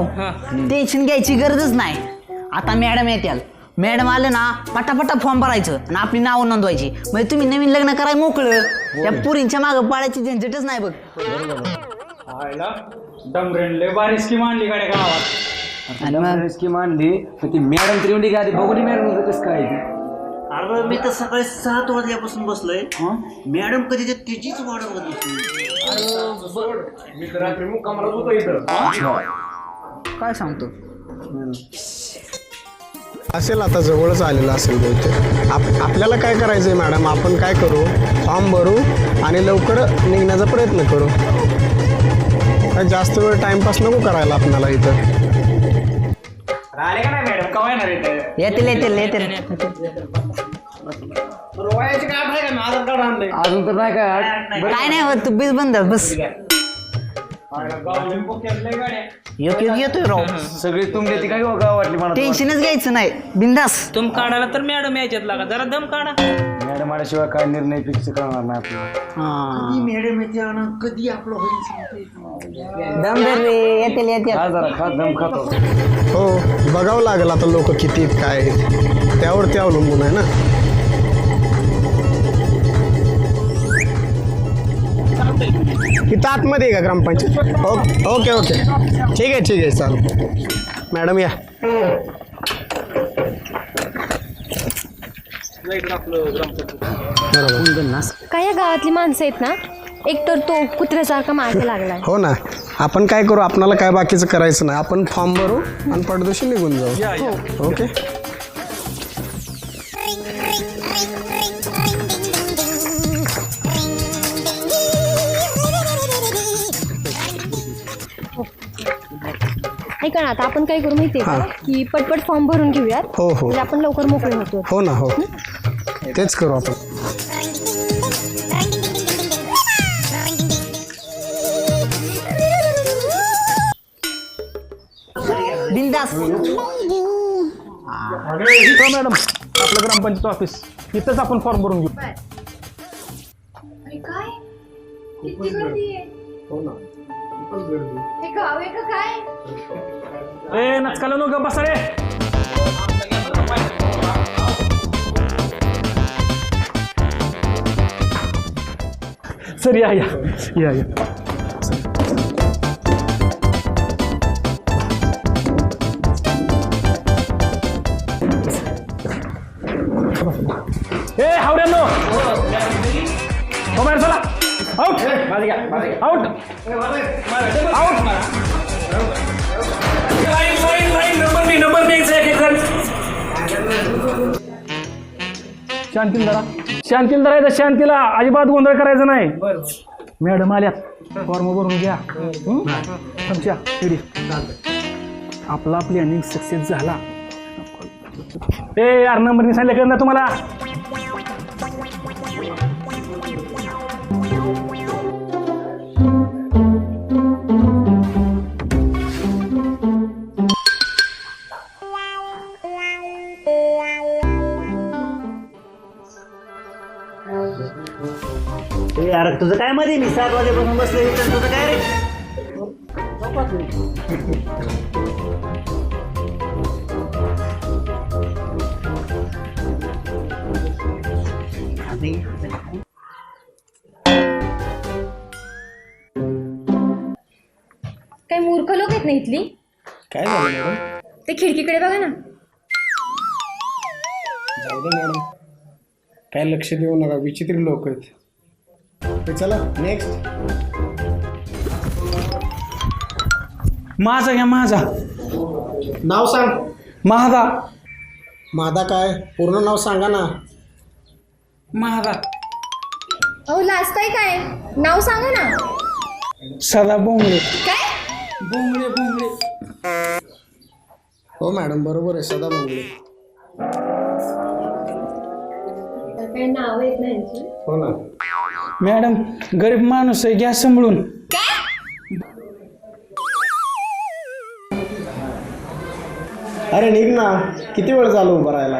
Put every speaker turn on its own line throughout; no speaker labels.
मित्रांनो टेन्शन घ्यायची गरजच नाही. आता मॅडम येत्याल. मॅडम आलं ना पटापटा फॉर्म भरायचं आणि आपली नावं नोंदवायची. म्हणजे तुम्ही नवीन लग्न कराय मोकळं. त्या पुरींच्या मागं पाळायची झंझटच नाही बघ.
आयला डमरेन लय भारी स्कीम आणली गाड्या गावात.
आणि मग?
स्कीम आणली तर ती मॅडम तरी बघून मॅडम कसं काय ती.
अरे मी तर सकाळी सात वाजल्यापासून बसलोय. मॅडम कधी ते तिचीच वाढत होती
काय सांगतो?
असेल आता जवळच आलेलं असेल बहुतेक. आप आपल्याला काय करायचं आहे मॅडम? आपण काय करू? फॉर्म भरू आणि लवकर निघण्याचा प्रयत्न करू. काय जास्त वेळ टाइमपास नको करायला आपल्याला इथं.
आले का नाही मॅडम? कवा येणार इथे?
येतील येतील येतील.
अजून तर नाही काय
काय नाही होत तू बीज बंद बस. येतोय राव.
सगळी तुमच्या ती काय गाव वाटली मला
टेन्शनच घ्यायचं नाही. बिंदास.
तुम काढायला तर मॅडम यायच्यात लागा. जरा दम काढा.
मॅडम आल्याशिवाय काय निर्णय फिक्स करणार नाही आपल्याला.
कधी मॅडम येते आणि कधी आपलं होईल सांगता. येत नाही.
दम धर रे. येतील येतील.
खा जरा खा दम खातो
हो बघावं लागेल आता लोक किती आहेत, काय आहेत. त्यावरती अवलंबून आहे ना. इथं आतमध्ये आहे का ग्रामपंचायत? Okay okay okay. ठीक आहे ठीक आहे चालेल. मॅडम या. बरोबर.
काय या गावातली माणसं आहेत ना? एक तर तो कुत्र्यासारखा मागे लागलाय.
हो ना. आपण काय करू? आपणाला काय बाकीचं करायचं नाही. आपण फॉर्म भरू आणि पडदोशी निघून जाऊ. ओके?
ऐका ना आता आपण काय करू माहितीये का? की पटपट फॉर्म भरून घेऊयात.
हो हो.
म्हणजे आपण लवकर मोकळे होतो.
हो ना हो. तेच करू आपण.
बिंदास.
मॅडम आपलं ग्रामपंचायत ऑफिस. इथंच आपण फॉर्म भरून घेऊ.
काय किती गर्दी आहे? हे गाव आहे का काय
ए नचकाला नको बसा रे. सर या या या या. ए हावड्यांनो. हो बाहेर चला. Out out out line line line number number एक शांतील जरा शांतील जरा शांतीला अजिबात गोंधळ करायचा नाही मॅडम आल्यात फॉर्म भरून घ्या पिढी आपला प्लॅनिंग सक्सेस झाला ए यार नंबरने सांगितलं ना तुम्हाला
तुझं काय मध्ये मी सात वाजेपासून बसलोय इथं तुझं काय रे?
काय मूर्ख लोक आहेत ना इथली?
काय झालं मॅडम?
ते खिडकीकडे बघा ना.
जाऊ दे मॅडम. काय लक्ष देऊ नका विचित्र लोक आहेत. ते चला नेक्स्ट
माझा घ्या माझा.
नाव सांग.
महागा
माझा काय? पूर्ण नाव सांगा ना.
महागा
अहो लाजताय काय? नाव सांगा ना.
सदा बोंगळे.
काय?
बोंगळे बोंगळे.
हो मॅडम बरोबर आहे सदा बोंगले
काय नाव येत नाही
हो ना.
मॅडम गरीब माणूस आहे गॅस सांभाळून.
अरे निघ ना. किती वेळ झालो उभं राहायला?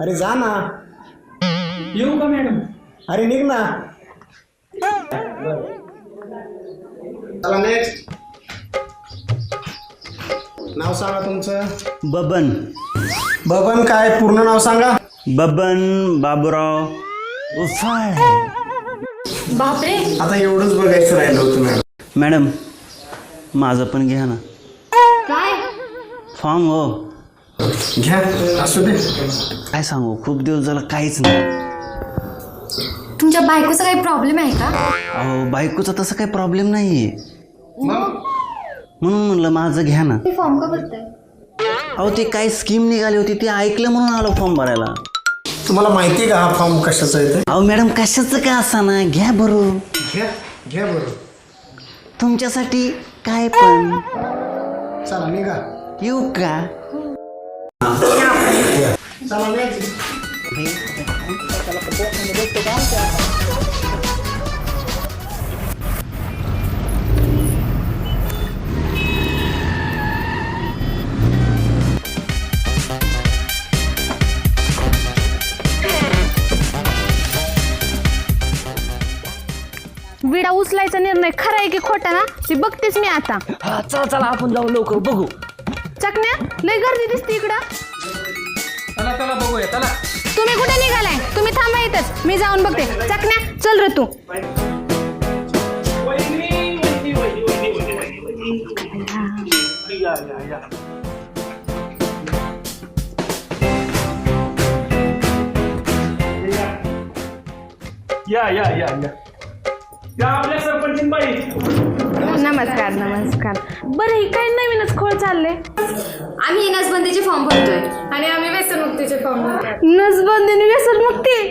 अरे जा ना.
येऊ का मॅडम?
अरे निघ ना. चला नेक्स्ट नाव सांगा तुमचं.
बबन.
बबन काय? पूर्ण नाव सांगा.
बबन बाबूराव. उफाळ
बापरे.
आता एवढंच बघायचं राहिलं होतं मॅडम.
मॅडम माझं पण घ्या ना.
काय?
फॉर्म हो.
घ्या असू दे.
काय सांगू खूप दिवस झाला काहीच नाही.
तुमच्या बायकोचा काही प्रॉब्लेम आहे का?
अहो बायकोचा तसा काही प्रॉब्लेम नाही आहे म्हणून म्हणलं माझं घ्या ना.
ते फॉर्म का भरताय?
अहो ते काय स्कीम निघाली होती ते ऐकलं म्हणून आलो फॉर्म भरायला.
तुम्हाला माहिती आहे का हा फॉर्म कशाचा आहे ते
अहो मॅडम कशाचं काय असा ना घ्या भरून
घ्या घ्या बरं
तुमच्यासाठी काय पण
चला निघा
येऊ का
चला.
विडा उचलायचा निर्णय खरा आहे की खोटा ना? ती बघतेच मी आता.
हा चला चला आपण जाऊ लवकर बघू.
चकण्या लय गर्दी दिसते इकडं.
चला चला बघूया चला.
तुम्ही कुठे निघालाय? तुम्ही थांबा इथंच. मी जाऊन बघते. चकण्या चल रे तू.
या या या या. आपल्या बाई.
नमस्कार नमस्कार. बरं ही काय नवीनच खोळ चालले आम्ही नसबंदीचे फॉर्म भरतोय. आणि आम्ही व्यसनमुक्तीचे फॉर्म भरतोय. नसबंदीने व्यसनमुक्ती?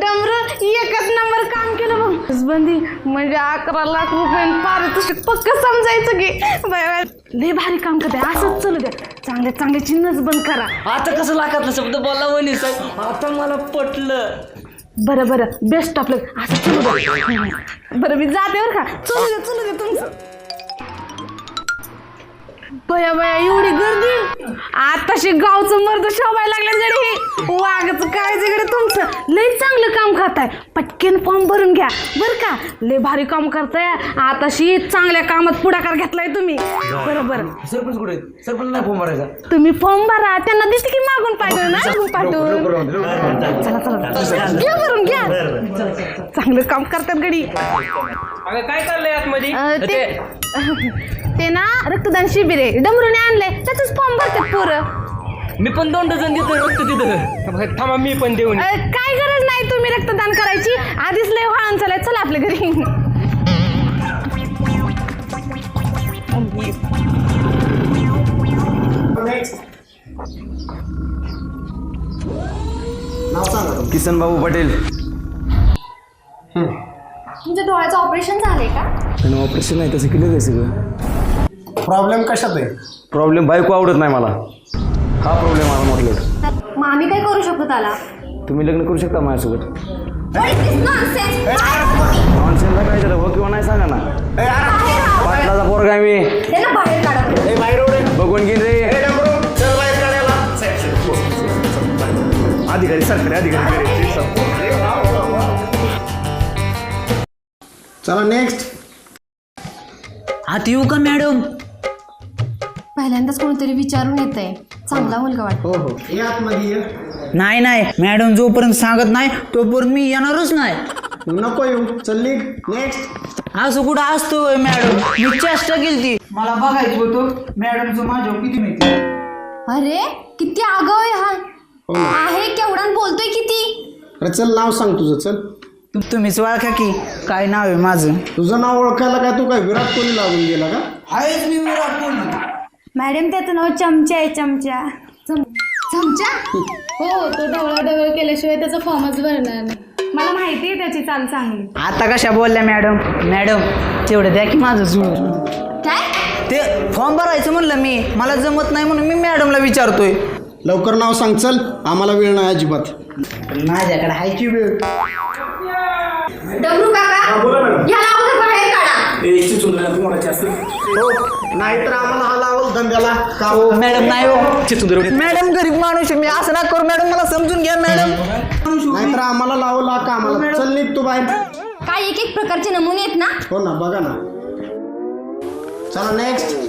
डमर एकच नंबर काम केलं बघ. नसबंदी म्हणजे अकरा लाख रुपये पारितोषिक पक्क समजायचं की. Bye bye. लय भारी काम करते. असंच चालू द्या. चांगल्या चांगल्या चिन्हच बंद करा.
आता कसं लाखातला शब्द वनी साहेब? आता मला पटलं.
बरं बरं. बेस्ट आपलं असं चलू द्या बरं मी जाते बरं का? चलू दे चलू दे तुमचं बया बया एवढी गर्दी. आताशी गावचं मर्द शोभायला लागलं जरी वाघच काय जिकडे तुमचं. लय चांगलं काम करताय. पटकन फॉर्म भरून घ्या. बरं का? लय भारी काम करताय. आताशी चांगल्या कामात पुढाकार घेतलाय तुम्ही. बरं बरं.
सरपंच कुठे सरपंच नाही फोन भरायचा.
तुम्ही फॉर्म भरा. त्यांना दिसते की मागून पाठवून ना? पाठवून चला चला घ्या भरून घ्या चांगलं काम करतात गडी.
अगं काय चाललंय आतमध्ये?
अं, ते ते ना रक्तदान शिबिर आहे. डमरूने आणले त्याच फॉर्म भरतात पोरं.
मी पण दोन डझन देतो रक्त तिथं. थांबा मी पण देऊन.
अं, काय गरज नाही तुम्ही रक्तदान करायची. आधीच लय वाहन चालाय चला आपल्या घरी.
नाव सांगा तुमचं.
किसन बाबू पटेल.
तुमच्या डोळ्याचं ऑपरेशन झालंय का?
आणि ऑपरेशन नाही तसं केलं आहे सगळं.
प्रॉब्लेम कशात आहे?
प्रॉब्लेम बायको आवडत नाही मला. हा प्रॉब्लेम मला म्हटलं.
मग आम्ही काय करू शकतो त्याला?
तुम्ही लग्न करू शकता माझ्यासोबत. माणसाला काय झालं हो किंवा नाही सांगा ना. पाटलाचा पोरगा आहे मी.
त्याला बाहेर काढा.
बघून सरकारी अधिकारी
चला नेक्स्ट
आत येऊ का मॅडम?
पहिल्यांदाच कोणतरी विचारून येत आहे चांगला मुलगा वाटतो.
हो हो. या आतमध्ये ये.
नाही नाही. मॅडम जोपर्यंत सांगत नाही तोपर्यंत मी येणारच नाही.
नको येऊ. चल निघ. नेक्स्ट
असं कुठं असतो मॅडम? मी चेष्टा केली ती मला बघायचं होतं मॅडमचं माझ्या किती माहिती
अरे किती आगाव आहे हा.
हो. ना
आहे केवढा बोलतोय किती?
अरे चल नाव सांग तुझं चल.
तुम- तुम्हीच ओळखा की काय नाव आहे माझं?
तुझं नाव ओळखायला काय तू काय विराट कोहली लागून गेला का?
आहेच मी विराट कोहली.
मॅडम त्याचं नाव चमचा आहे चमचा. चमचा? हो तो ढवळा ढवळ केल्याशिवाय त्याचा फॉर्मच भरणार नाही. मला माहिती आहे त्याची चाल चांगली.
आता कशा बोलल्या मॅडम? मॅडम तेवढं द्या की माझं जुळ
काय?
ते फॉर्म भरायचं म्हणलं मी. मला जमत नाही म्हणून मी मॅडमला विचारतोय.
लवकर नाव सांग चल. आम्हाला वेळ नाही अजिबात.
माझ्याकडे आहे की वेळ?
डमरू काका याला अगोदर बाहेर काढा.
हो नाहीतर आम्हाला हा लावल धंद्याला. का
हो मॅडम नाही हो. मॅडम गरीब माणूस आहे. मी असं ना करू मॅडम मला समजून घ्या मॅडम.
नाहीतर आम्हाला लावल हा का आम्हाला. चल निघ तू बाहेर.
काय एक एक प्रकारचे नमुने आहेत ना?
हो ना बघा ना. चला नेक्स्ट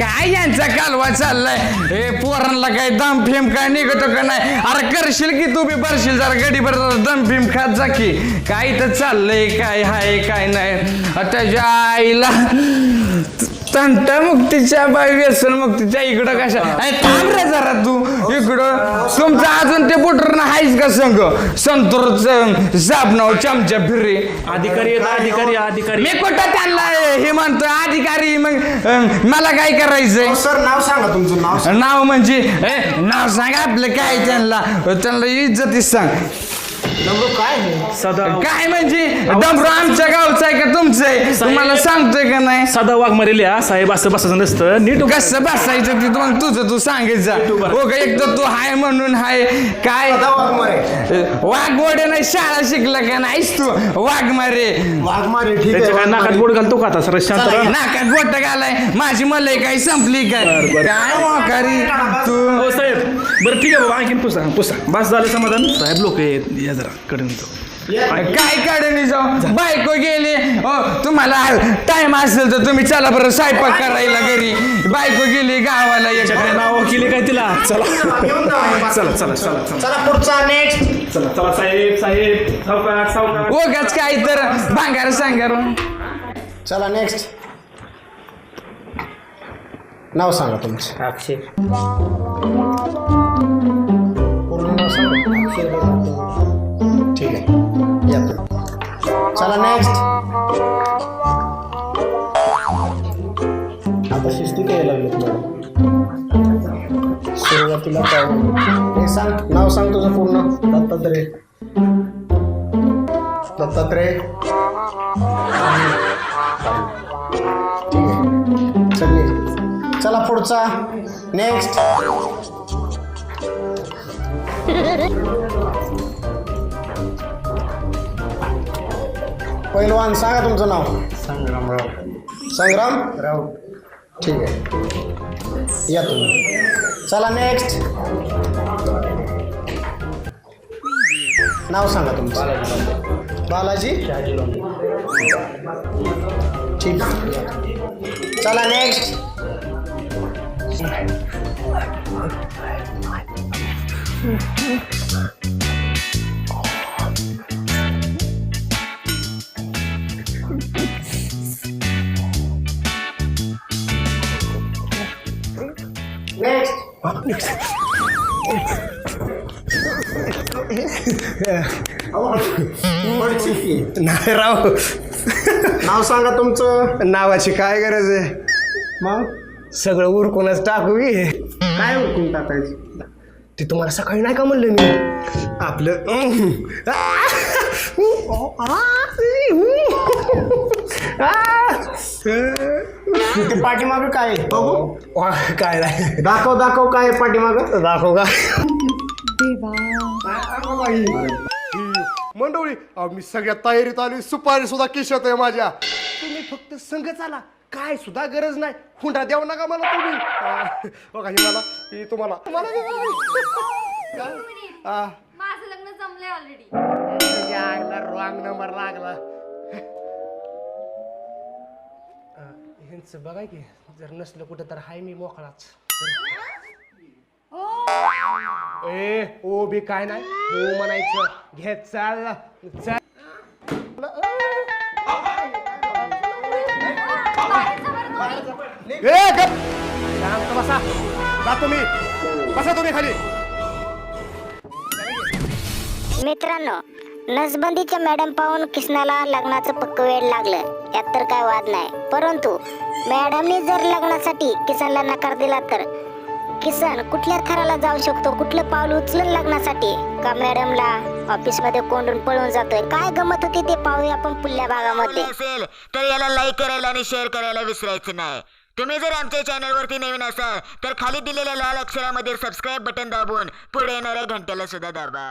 काय यांचा कालवा चाललाय? हे पोरांना काय दम फेम काय निघतो का नाही? अरे करशील की तू बी भरशील जरा गडीभर भर दम फेम खात जा की. काय तर चाललंय काय हाय काय नाही. त्याच्या आईला तंटा मुक्तीच्या बाई व्यसन मुक्तीच्या इकडं कशा? अरे थांब रे जरा तू. इकडं. तुमचं अजून ते बुटर आहेच का संघ? संतूरच साबणाव चमचा फिरे
अधिकारी आहेत, अधिकारी अधिकारी.
मी कुठं त्यांना हे म्हणतो अधिकारी मग अं, मला काय करायचंय?
सर नाव सांगा तुमचं नाव
नाव म्हणजे ए, नाव सांगा आपलं काय त्यांना. त्यांना इज्जतीच सांग.
सदा
काय म्हणजे? डमरू आमच्या गावचं आहे का तुमचं आहे? तुम्हाला सांगतोय का नाही?
सदा वाघ मरेल्या साहेब असं बसायचं नसतं. नीट
कसं बसायचं ते मग तुझं तू सांगायचं. हो का? एक तर तू हाय म्हणून हाय. काय? वाघमोडे नाही शाळा शिकला का नाहीस तू? वाघमारे.
वाघमारे ठीक आहे
नाकात बोट घालतो का आता? सर शांत राहा.
नाकात बोट घालाय. माझी मलई काही संपली काय
बरं, बरं.
काय मोकारी तू?
हो साहेब. बरं ठीक आहे बाबा. आणखीन पुसा पुसा. बस झालं समाधान. साहेब लोक आहेत. या जरा कडे
काय काढणी जाऊ? बायको गेली. हो तुम्हाला टाइम असेल तर तुम्ही चला बरं स्वयंपाक करायला घरी. बायको गेली गावाला एक.
नाव केले काय तिला? चला. चला चला चला चला
चला पुढचा नेक्स्ट
चला चला साहेब साहेब
उगाच काय तर भांगार सांगार.
चला नेक्स्ट नाव सांगा तुमचं.
अक्षय.
पूर्ण नाव सांगा. आहे जातो. चला नेक्स्ट आता शिस्ती काय लागली मॅडम सुरुवातीला काय हे सांग नाव सांग तुझं पूर्ण. दत्तात्रय. दत्तात्रय. ठीक आहे चल चला पुढचा. नेक्स्ट पहिलवान सांगा तुमचं नाव. संग्रामराव संग्राम? राव ठीक आहे. या तुम्ही. चला नेक्स्ट नाव सांगा तुमचं. बालाजी. ठीक आहे. चला नेक्स्ट नाही राव नाव सांगा तुमचं नावाची काय गरज आहे मग सगळं उरकूनच टाकू की काय उरकून टाकायचं ते तुम्हाला सकाळी नाही का म्हणलं मी आपलं ते पाठीमाग काय आहे? बघू. काय नाही. दाखव दाखव काय आहे पाठीमाग. दाखव का?
मंडळी अहो, मी सगळ्या तयारीत आली सुपारी सुद्धा किशत आहे माझ्या. तुम्ही फक्त संघ चाला. काय सुद्धा गरज नाही. हुंडा देऊ नका मला तुम्ही. अं, बघा ही मला ही तुम्हाला. तुम्हाला काय? आ,
माझं लग्न जमलंय ऑलरेडी
यायला रॉंग नंबर लागला. ह्यांचं बघा की जर नसलं कुठं तर हाय मी मोकळाच. ए ओ बी काय नाही हो म्हणायचं. घे चाल चाल. ए गप! शांत बसा. जा तुम्ही. बसा तुम्ही खाली.
मित्रांनो नसबंदीच्या मॅडम पाहून किसनाला लग्नाचं पक्क वेळ लागलं. यात तर काय वाद नाही. परंतु मॅडमने जर लग्नासाठी किसनला नकार दिला तर? किसन कुठल्या थराला जाऊ शकतो? कुठलं पाऊल उचलून लग्नासाठी? का मॅडमला ऑफिसमध्ये कोंडून पळून जातोय? काय गमत होती ते पाहूया आपण पुढल्या भागामध्ये.
असेल तर याला लाईक करायला आणि शेअर करायला विसरायचं नाही. तुम्ही जर आमच्या चॅनलवरती नवीन असाल तर खाली दिलेल्या लाल अक्षरामध्ये सबस्क्राईब बटन दाबून पुढे येणाऱ्या घंट्याला सुद्धा दाबा.